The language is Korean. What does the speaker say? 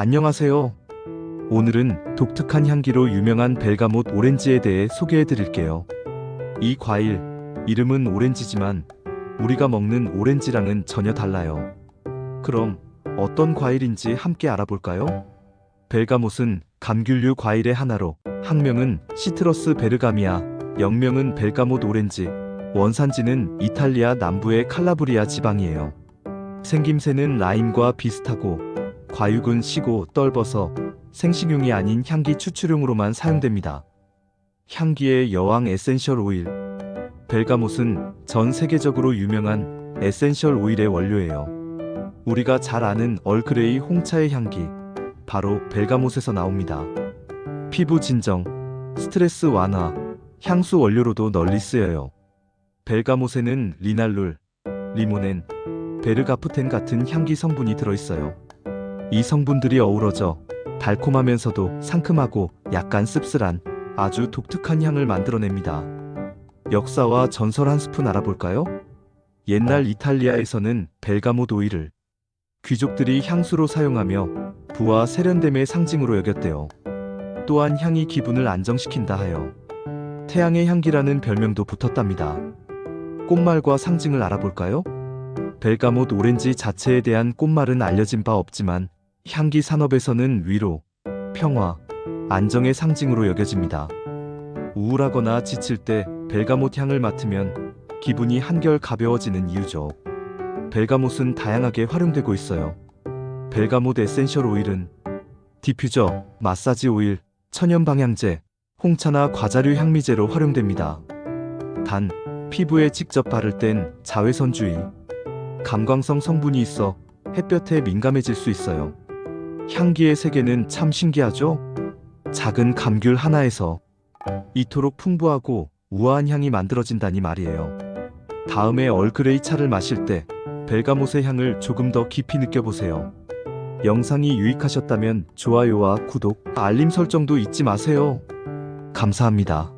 안녕하세요. 오늘은 독특한 향기로 유명한 벨가못 오렌지에 대해 소개해 드릴게요. 이 과일, 이름은 오렌지지만 우리가 먹는 오렌지랑은 전혀 달라요. 그럼 어떤 과일인지 함께 알아볼까요? 벨가못은 감귤류 과일의 하나로 학명은 시트러스 베르가미아, 영명은 벨가못 오렌지, 원산지는 이탈리아 남부의 칼라브리아 지방이에요. 생김새는 라임과 비슷하고 과육은 시고 떫어서 생식용이 아닌 향기 추출용으로만 사용됩니다. 향기의 여왕 에센셜 오일 벨가못은 전 세계적으로 유명한 에센셜 오일의 원료예요. 우리가 잘 아는 얼그레이 홍차의 향기 바로 벨가못에서 나옵니다. 피부 진정, 스트레스 완화, 향수 원료로도 널리 쓰여요. 벨가못에는 리날룰, 리모넨, 베르가프텐 같은 향기 성분이 들어있어요. 이 성분들이 어우러져 달콤하면서도 상큼하고 약간 씁쓸한 아주 독특한 향을 만들어냅니다. 역사와 전설 한 스푼 알아볼까요? 옛날 이탈리아에서는 벨가못 오일을 귀족들이 향수로 사용하며 부와 세련됨의 상징으로 여겼대요. 또한 향이 기분을 안정시킨다 하여 태양의 향기라는 별명도 붙었답니다. 꽃말과 상징을 알아볼까요? 벨가못 오렌지 자체에 대한 꽃말은 알려진 바 없지만 향기 산업에서는 위로, 평화, 안정의 상징으로 여겨집니다. 우울하거나 지칠 때 벨가못 향을 맡으면 기분이 한결 가벼워지는 이유죠. 벨가못은 다양하게 활용되고 있어요. 벨가못 에센셜 오일은 디퓨저, 마사지 오일, 천연 방향제, 홍차나 과자류 향미제로 활용됩니다. 단, 피부에 직접 바를 땐 자외선 주의. 감광성 성분이 있어 햇볕에 민감해질 수 있어요. 향기의 세계는 참 신기하죠? 작은 감귤 하나에서 이토록 풍부하고 우아한 향이 만들어진다니 말이에요. 다음에 얼그레이 차를 마실 때 벨가못의 향을 조금 더 깊이 느껴보세요. 영상이 유익하셨다면 좋아요와 구독, 알림 설정도 잊지 마세요. 감사합니다.